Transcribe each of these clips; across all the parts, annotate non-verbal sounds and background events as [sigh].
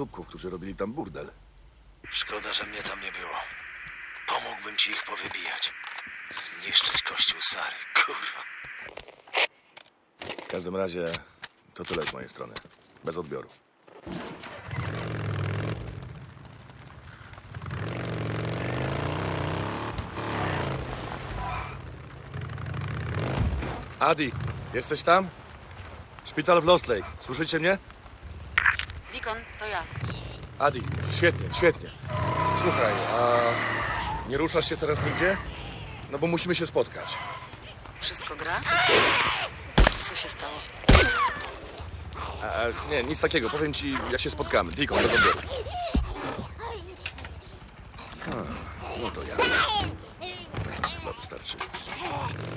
dupków, którzy robili tam burdel. Szkoda, że mnie tam nie było. Pomógłbym ci ich powybijać. Niszczyć kościół Sary, kurwa. W każdym razie to tyle z mojej strony. Bez odbioru. Adi, jesteś tam? Szpital w Lost Lake. Słyszycie mnie? Dikon, to ja. Adi, świetnie, świetnie. Słuchaj, a nie ruszasz się teraz nigdzie? No bo musimy się spotkać. Wszystko gra? Co się stało? A, nie, nic takiego. Powiem ci, jak się spotkamy. Diko, do. A, No to ja. Chyba wystarczy.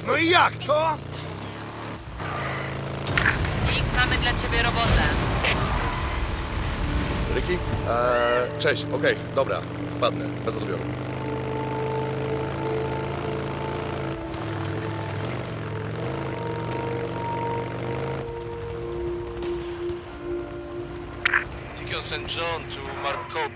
No i jak, co? Dick, mamy dla ciebie robotę. Ryki? Eee, cześć, okej, dobra, wpadnę, bez odbioru. Deacon St. John tu Mark Cope.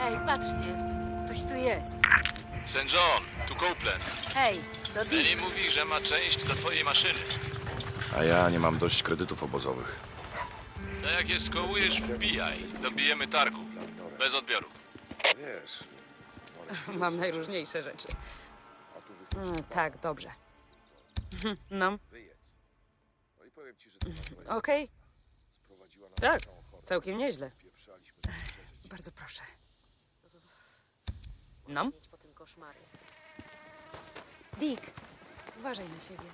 Hej, patrzcie, ktoś tu jest. St. John, tu Copeland. Hej, Dick. Ellie mówi, że ma część do twojej maszyny. A ja nie mam dość kredytów obozowych. To jak je skołujesz, wbijaj. Dobijemy targu. Bez odbioru. Wiesz, Mam najróżniejsze rzeczy. Mm, tak, dobrze. Mhm, [laughs] No, wyjedz. No i powiem ci, że to okej. Tak, całkiem nieźle. Bardzo proszę. No? po tym koszmarze. Dick, uważaj na siebie.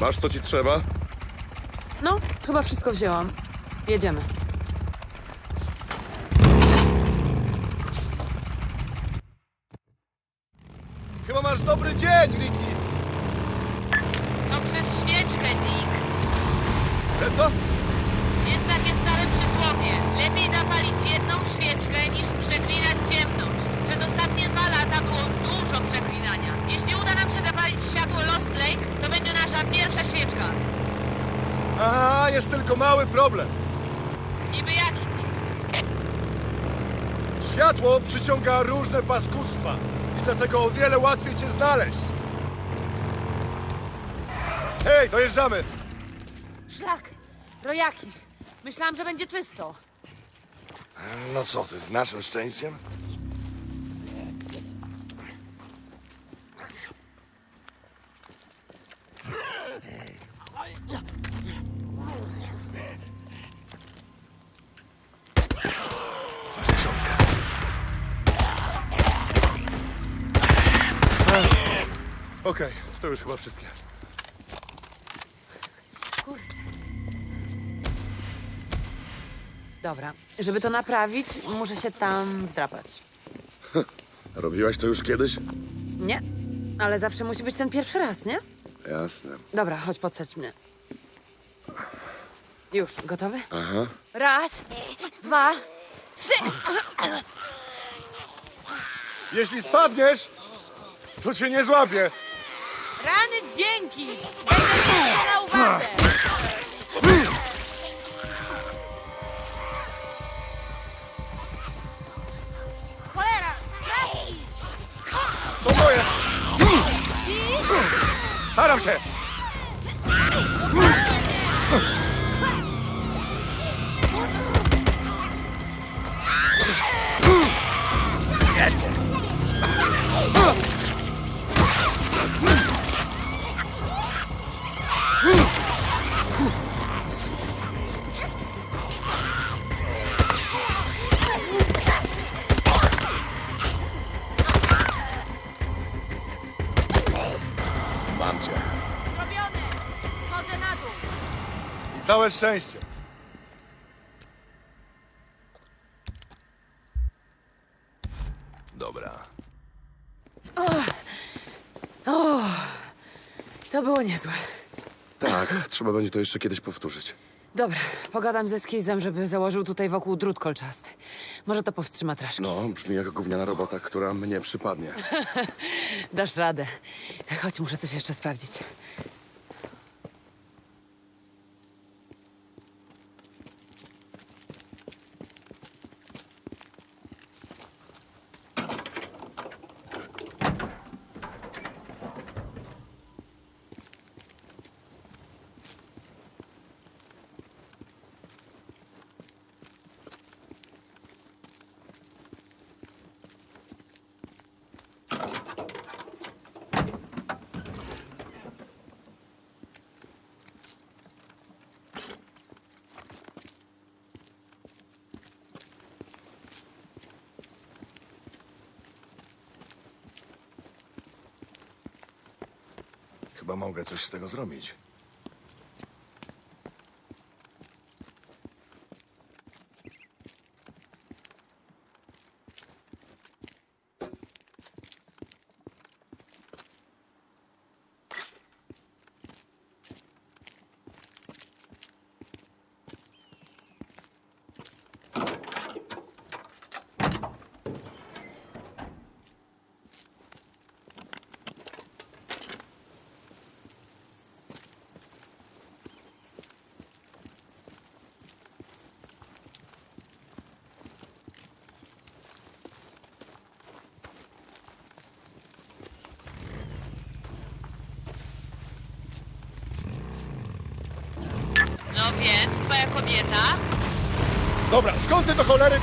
Masz co ci trzeba? No, chyba wszystko wzięłam. Jedziemy. Chyba masz dobry dzień, Ricky! To przez świeczkę, Dick. Wiesz co? Jest takie stare przysłowie. Lepiej zapalić jedną świeczkę niż przeklinać ciemność. Przez ostatnie dwa lata było dużo przeklinania. Jeśli uda nam się zapalić światło Lost Lake, to będzie nasza pierwsza świeczka. A, jest tylko mały problem. Niby jaki, Dick? Światło przyciąga różne paskudztwa i dlatego o wiele łatwiej cię znaleźć. Hej, dojeżdżamy! Szlak! Rojaki! Myślałam, że będzie czysto. No co ty, z naszym szczęściem? Okej, to już chyba wszystkie. Dobra. Żeby to naprawić, muszę się tam wdrapać. [laughs] Robiłaś to już kiedyś? Nie? Ale zawsze musi być ten pierwszy raz, nie? Jasne. Dobra, chodź podsać mnie. Już, gotowy? Aha. Raz, dwa, trzy! Jeśli spadniesz, to cię nie złapię. Rany dzięki! Będę miała na Staram się. Mam cię. Zrobione! Chodzę na dół! I całe szczęście. Dobra. To było niezłe. Tak, trzeba będzie to jeszcze kiedyś powtórzyć. Dobra, pogadam ze Skizem, żeby założył tutaj wokół drut kolczasty. Może to powstrzyma traszki. No, brzmi jak gówniana robota, która mnie przypadnie. [laughs] Dasz radę. Chodź, muszę coś jeszcze sprawdzić. Chyba mogę coś z tego zrobić. No więc, twoja kobieta? Dobra, skąd ty do cholery?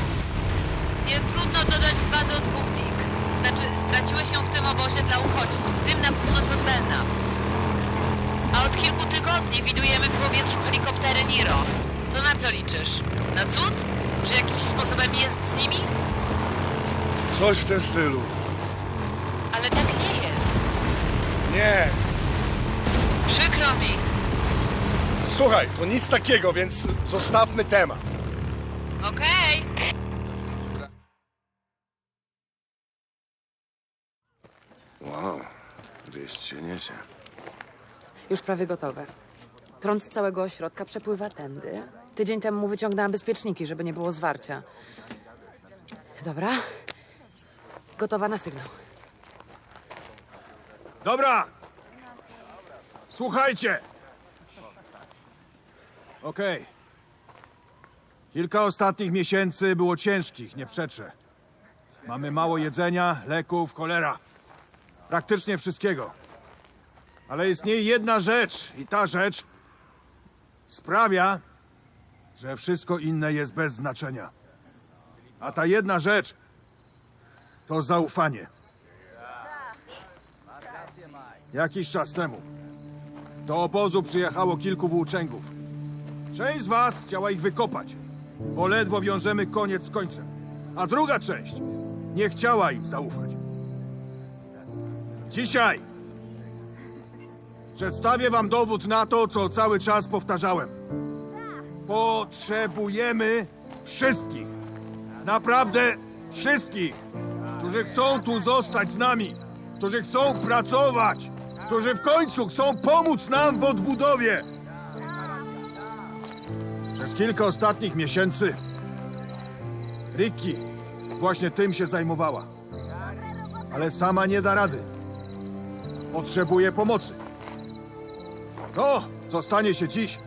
Nie trudno dodać dwa do dwóch, Dick. Znaczy, straciłeś się w tym obozie dla uchodźców, tym na północ od Belna. A od kilku tygodni widujemy w powietrzu helikoptery Niro. To na co liczysz? Na cud? Że jakimś sposobem jest z nimi? Coś w tym stylu. Ale tak nie jest. Nie. Przykro mi. Słuchaj, to nic takiego, więc zostawmy temat. Okej. Wow, wieść się niesie. Już prawie gotowe. Prąd z całego ośrodka przepływa tędy. Tydzień temu wyciągnęłam bezpieczniki, żeby nie było zwarcia. Dobra. Gotowa na sygnał. Dobra! Słuchajcie! Okej. Kilka ostatnich miesięcy było ciężkich, nie przeczę. Mamy mało jedzenia, leków, cholera. Praktycznie wszystkiego. Ale istnieje jedna rzecz i ta rzecz sprawia, że wszystko inne jest bez znaczenia. A ta jedna rzecz to zaufanie. Jakiś czas temu do obozu przyjechało kilku włóczęgów. Część z was chciała ich wykopać, bo ledwo wiążemy koniec z końcem. A druga część nie chciała im zaufać. Dzisiaj przedstawię wam dowód na to, co cały czas powtarzałem. Potrzebujemy wszystkich. Naprawdę wszystkich, którzy chcą tu zostać z nami, którzy chcą pracować, którzy w końcu chcą pomóc nam w odbudowie. Przez kilka ostatnich miesięcy Ricky właśnie tym się zajmowała. Ale sama nie da rady. Potrzebuje pomocy. To, co stanie się dziś,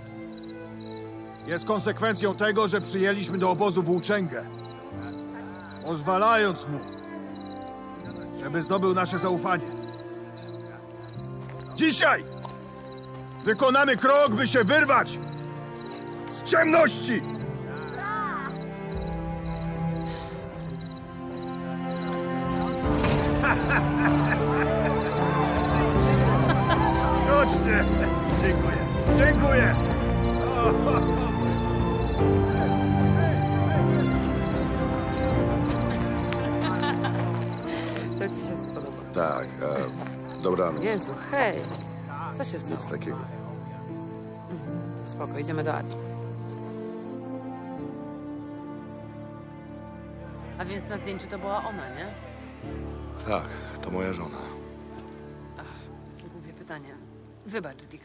jest konsekwencją tego, że przyjęliśmy do obozu włóczęgę. Pozwalając mu, żeby zdobył nasze zaufanie. Dzisiaj wykonamy krok, by się wyrwać ciemności! [laughs] Chodźcie! Dziękuję. Dziękuję! [laughs] To ci się spodoba. Tak, e, dobranoc. Jezu, hej. Co się stało? Nic takiego. Spoko, idziemy do Adi. A więc na zdjęciu to była ona, nie? Tak, to moja żona. Głupie pytanie. Wybacz, Dick.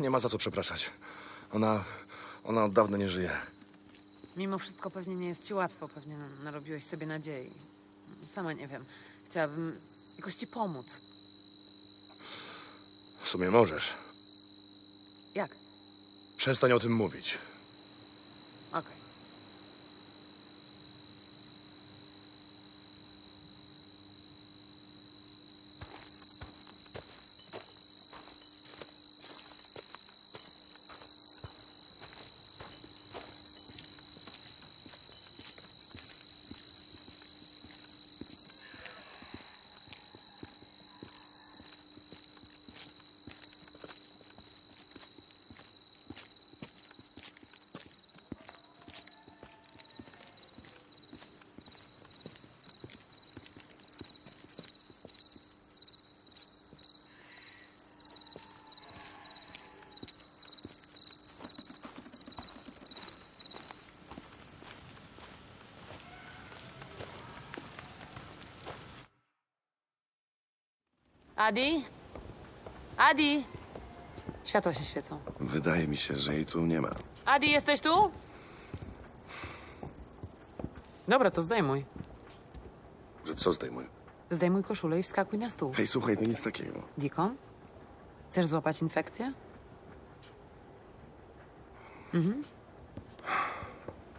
Nie ma za co przepraszać. Ona... ona od dawna nie żyje. Mimo wszystko pewnie nie jest ci łatwo, pewnie narobiłeś sobie nadziei. Sama nie wiem. Chciałabym jakoś ci pomóc. W sumie możesz. Jak? Przestań o tym mówić. Okej. Adi? Adi? Światła się świecą. Wydaje mi się, że jej tu nie ma. Adi, jesteś tu? Dobra, to zdejmuj. Że co zdejmuj? Zdejmuj koszulę i wskakuj na stół. Hej, słuchaj, to nic takiego. Dikon? Chcesz złapać infekcję? Mhm.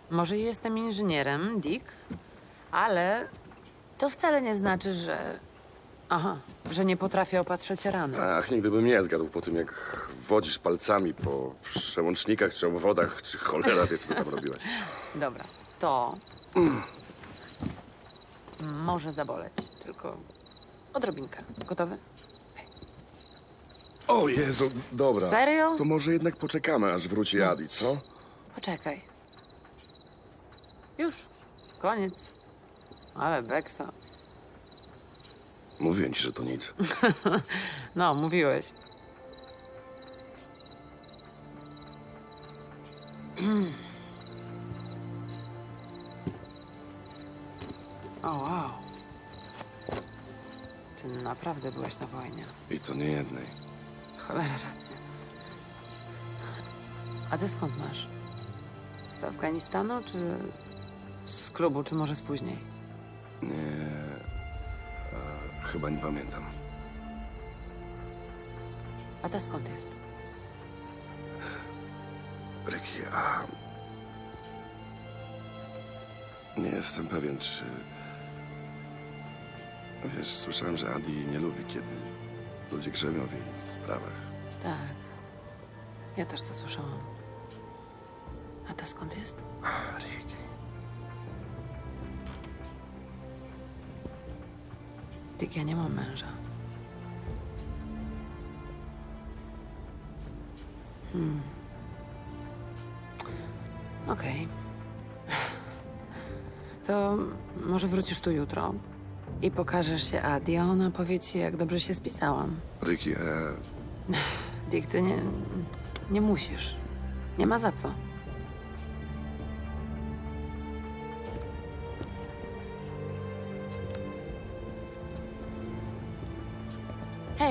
Może jestem inżynierem, Dick, ale to wcale nie znaczy, że. Aha, że nie potrafię opatrzeć rany. Ach, nigdy bym nie zgadł po tym, jak wodzisz palcami po przełącznikach, czy obwodach, czy cholera wie, co ty tam robiłeś. Dobra, to. Może zaboleć, tylko odrobinkę. Gotowy? O Jezu, dobra. Serio? To może jednak poczekamy, aż wróci Adi, co? Poczekaj. Już. Koniec. Ale beksa. Mówiłem ci, że to nic. [laughs] No, mówiłeś. [clears throat] O, wow. Ty naprawdę byłeś na wojnie. I to nie jednej. Cholera, racja. A ty skąd masz? Z Afganistanu, czy z klubu, czy może z później? Nie... Chyba nie pamiętam. A ta skąd jest? Ricky, a... Nie jestem pewien, czy... Wiesz, słyszałem, że Adi nie lubi, kiedy ludzie grzebią w jej sprawach. Tak. Ja też to słyszałam. A ta skąd jest? Ricky... Dick, ja nie mam męża. Hmm. Okej. To może wrócisz tu jutro i pokażesz się Adi, a ona powie ci, jak dobrze się spisałam. Ricky, e... Dick, ty nie, nie musisz. Nie ma za co.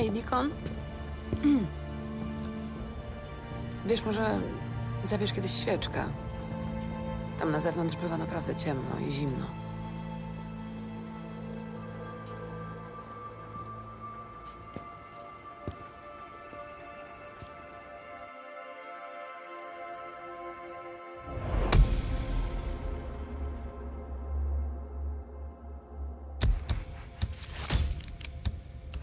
Hej, Nikon. [clears throat] Wiesz, może zabierz kiedyś świeczkę. Tam na zewnątrz bywa naprawdę ciemno i zimno.